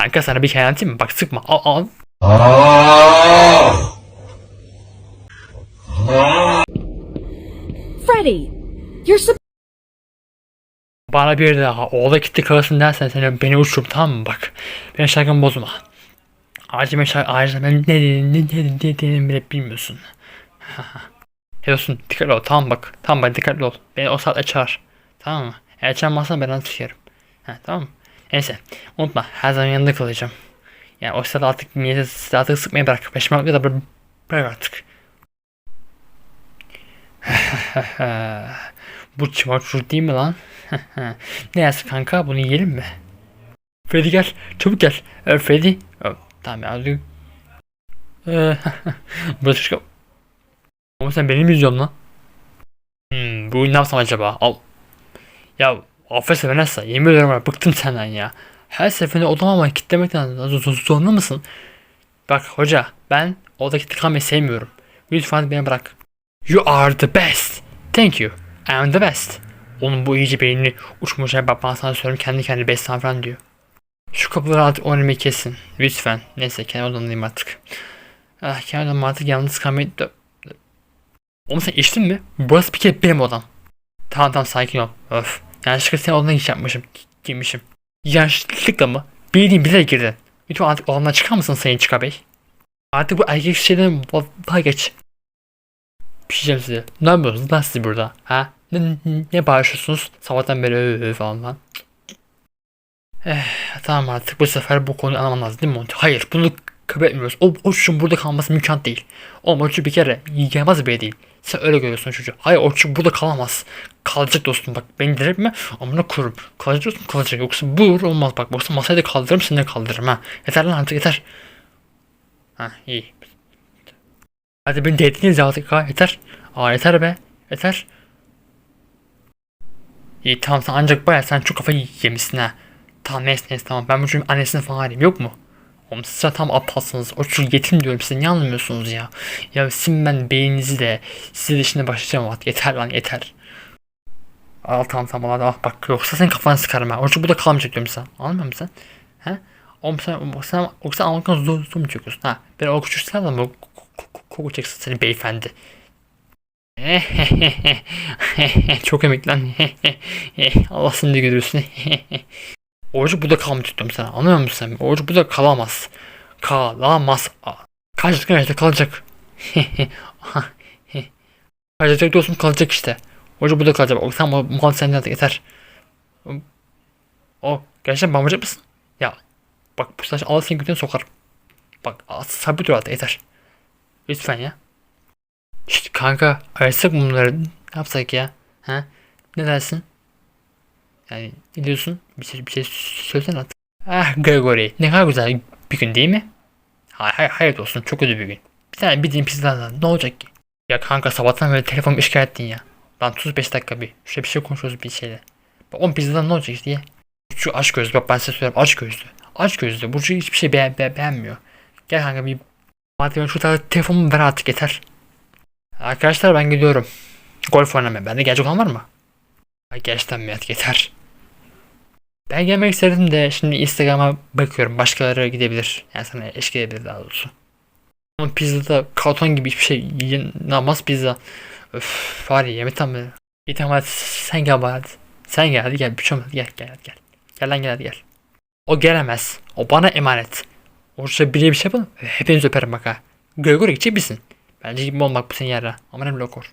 Kanka sana bir hikaye anlatayım mı? Bak sıkma. Al al. Freddy, you're Bana bir daha oğla gitti kalasın dersen seni beni uçurum tamam mı bak. Benim şarkımı bozma. Ben şarkı ayrıca ben ne dedim ne dedim ne dedim bile bilmiyorsun. Hellosun dikkatli ol tamam bak. Tamam bak dikkatli ol. Beni o saatte çağır. Tamam mı? Eğer çağırmazsan ben onu sikerim. Tamam mı? Neyse unutma her zaman yanında kalacağım. Yani o sırada artık milleti artık sıkmayı bırak. Peşmerlikle de bırak, artık. Bu çimaçur değil mi lan? ne yazık kanka bunu yiyelim mi? Freddy gel çabuk gel. Ee, Freddy. Oh, tamam ya. Ee, Burası çıkıyor. Ama sen beni mi izliyorsun lan? Hmm, bu ne yapsam acaba? Al. Ya affetse Vanessa yemin ederim var bıktım senden ya. Her seferinde odama kitlemekten zor- zor- zorunda mısın? Bak hoca ben odaki tıkanmayı sevmiyorum. Lütfen beni bırak. You are the best. Thank you. I am the best. Onun bu iyice beynini uçmuş ya bak ben sana söylüyorum kendi kendine best falan diyor. Şu kapıları artık oynamayı kesin. Lütfen. Neyse kendi odamdayım artık. Ah kendi odamda artık yalnız kalmayı... Oğlum sen içtin mi? Burası bir kere benim odam. Tamam tamam sakin ol. Öf. Yanlışlıkla senin odana giriş yapmışım. Girmişim. Yanlışlıkla mı? Bildiğin bile girdin. Lütfen artık odamdan çıkar mısın Sayın Çıka Bey? Artık bu erkek şeyden vazgeç. Bir şey size. Ne yapıyorsunuz lan siz burada? Ha? Ne, ne, bağırıyorsunuz? Sabahtan beri öv öv falan lan. Eh, tamam artık bu sefer bu konuyu anlamam lazım değil mi Monty? Hayır bunu kabul etmiyoruz. O, o çocuğun burada kalması mümkün değil. O çocuk bir kere yiyemez bile değil. Sen öyle görüyorsun çocuğu. Hayır o çocuk burada kalamaz. Kalacak dostum bak beni delirtme amına kurum. Kalacak dostum kalacak yoksa bu olmaz bak. Yoksa masayı da kaldırırım seni de kaldırırım ha. Yeter lan artık yeter. Ha iyi. Hadi beni değdiniz artık ha yeter. Aa yeter be. Yeter. İyi tamam sen ancak baya sen çok kafayı yemişsin ha. Tamam neyse neyse tamam ben bu çocuğun annesini falan arayayım yok mu? Oğlum siz tam aptalsınız. O çocuk yetim diyorum size niye anlamıyorsunuz ya? Ya sizin ben beyninizi de size de şimdi başlayacağım artık yeter lan yeter. Al tamam tamam al bak yoksa senin kafanı sıkarım ha. O çocuk burada kalmayacak diyorum sen. Anlamıyor musun sen? He? Oğlum sen, sen, yoksa anlamaktan zor, zor mu çekiyorsun? Ha? Ben o küçük sen de koku çeksin seni beyefendi. Çok emik lan. Allah seni de görürsün. Orucu burada kalmayacak diyorum sana. Anlıyor musun sen? Orucu burada kalamaz. Kalamaz. Kaç dakika kalacak. Kaçacak dostum kalacak işte. Orucu burada kalacak. O sen mal senden artık yeter. O gerçekten bağıracak mısın? Ya bak bu saç Allah seni götüne sokar. Bak sabit dur artık yeter. Lütfen ya. Şşt kanka arasak bunları? Ne yapsak ya? Ha? Ne dersin? Yani ne diyorsun? Bir şey, bir şey söylesene artık. Ah Gregory ne kadar güzel bir gün değil mi? Hayır hayır hayır olsun çok kötü bir gün. Bir tane bildiğin pizzadan ne olacak ki? Ya kanka sabahtan beri telefonu işgal ettin ya. Lan 35 dakika bir. Şöyle bir şey konuşuyoruz bir şeyle. Bak 10 pizzadan ne olacak işte ya? Şu aç gözlü bak ben size söyleyeyim aç gözlü. Aç gözlü. Burcu hiçbir şey beğen, be- beğenmiyor. Gel kanka bir Madem şu tarafa telefonumu ver artık yeter. Arkadaşlar ben gidiyorum. Golf oynamaya. Bende gelecek olan var mı? Ay gerçekten mi yeter. Ben gelmek istedim de şimdi Instagram'a bakıyorum. Başkaları gidebilir. Yani sana eşlik edebilir daha doğrusu. Ama pizzada karton gibi hiçbir şey yiyemez pizza. Öf var ya yemekten mi? İyi tamam sen gel bari hadi. Sen gel hadi gel bir şey olmaz gel gel hadi gel. Gel lan gel hadi gel. O gelemez. O bana emanet. Orada bir şey yapalım. Hepinizi öperim bak ha. Gregory gidecek misin? Bence gibi olmak bu senin yara. Ama ne lokor.